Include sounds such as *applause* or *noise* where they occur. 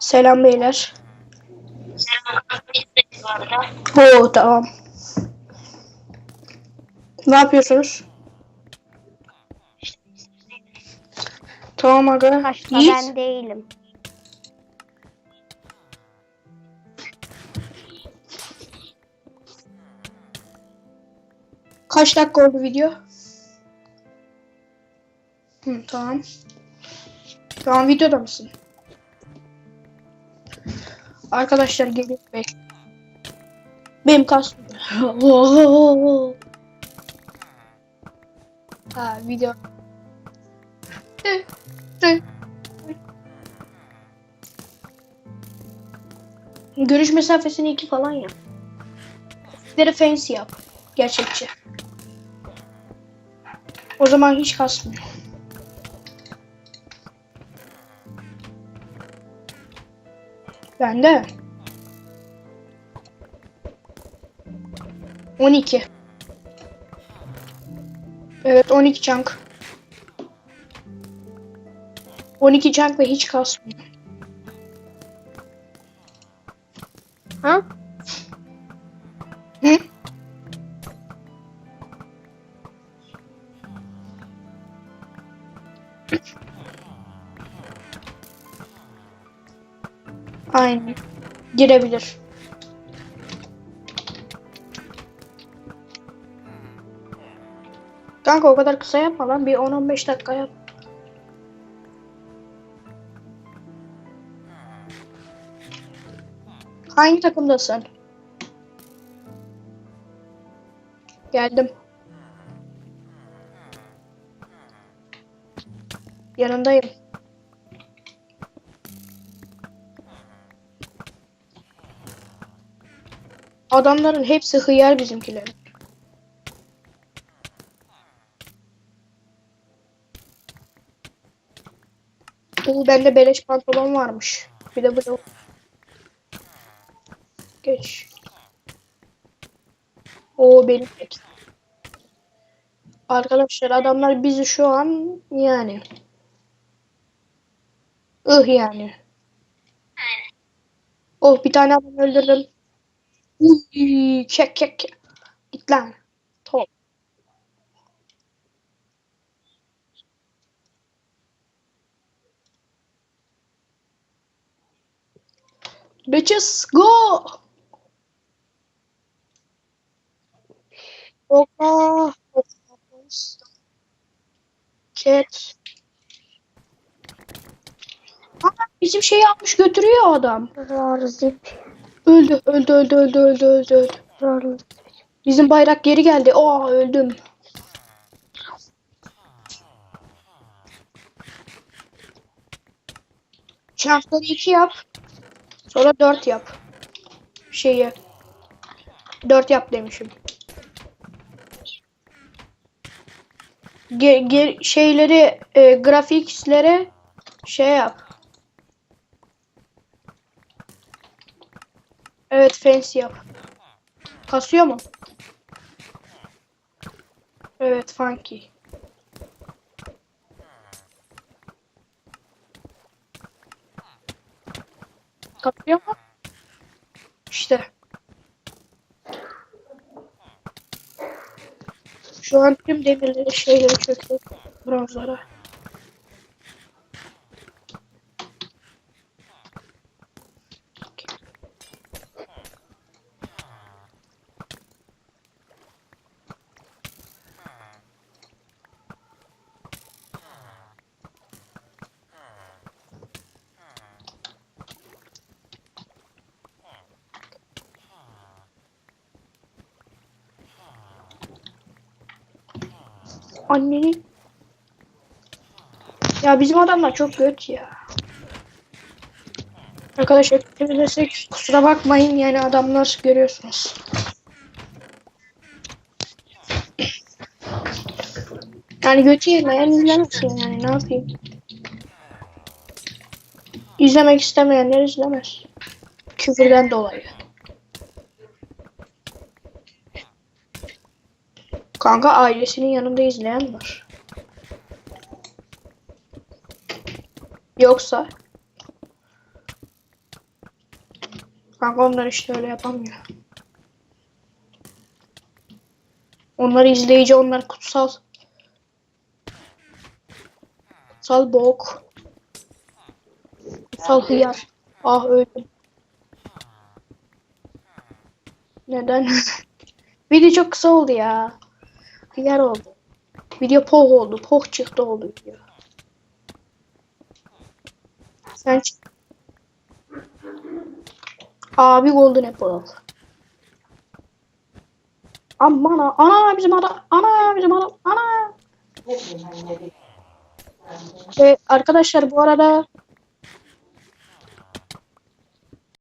Selam beyler. arada. Oo tamam. Ne yapıyorsunuz? Tamam aga. Yiğit. ben değilim. Kaç dakika oldu video? Hı, tamam. Tamam videoda mısın? Arkadaşlar gelin bek. Benim kastım. *laughs* ha video. Görüş mesafesini iki falan yap. Bir de fancy yap. Gerçekçi. O zaman hiç kasmıyor. Bende. 12. Evet 12 chunk. 12 chunk ve hiç kasmıyor. Aynen. Girebilir. Kanka o kadar kısa yapma lan. Bir 10-15 dakika yap. Hangi takımdasın? Geldim. Yanındayım. Adamların hepsi hıyar bizimkilerin. Oo bende beleş pantolon varmış. Bir de bu Geç. O benim pek. Arkadaşlar adamlar bizi şu an yani. ıh yani. Oh bir tane adam öldürdüm. Uy, çek çek. Git lan. Top. Bitches go. Opa. Cat. Aa, bizim şeyi almış götürüyor adam. Zip. Öldü, öldü, öldü, öldü, öldü, öldü, öldü. Bizim bayrak geri geldi. Aa öldüm. Şansları iki yap. Sonra dört yap. Şeyi. Dört yap demişim. Ge ge şeyleri e, grafikslere şey yap. Evet fancy yap. Kasıyor mu? Evet funky. Kasıyor mu? İşte. Şu an tüm demirleri şeyleri çöktü. Bronzlara. Annenin. Ya bizim adamlar çok kötü ya. Arkadaşlar temizlesek kusura bakmayın yani adamlar görüyorsunuz. Yani götü yemeyen izlemesin yani ne yapayım. İzlemek istemeyenler izlemez. Küfürden dolayı. Kanka ailesinin yanında izleyen var. Yoksa Kanka onlar işte öyle yapamıyor. Onlar izleyici, onlar kutsal. Kutsal bok. Kutsal hıyar. Ah öldüm. Neden? *laughs* Video çok kısa oldu ya. Hıyar oldu. Video poh oldu. Poh çıktı oldu video. Sen çık. Abi Golden Apple. Aman ana, ana bizim adam, ana bizim adam, ana. Ve arkadaşlar bu arada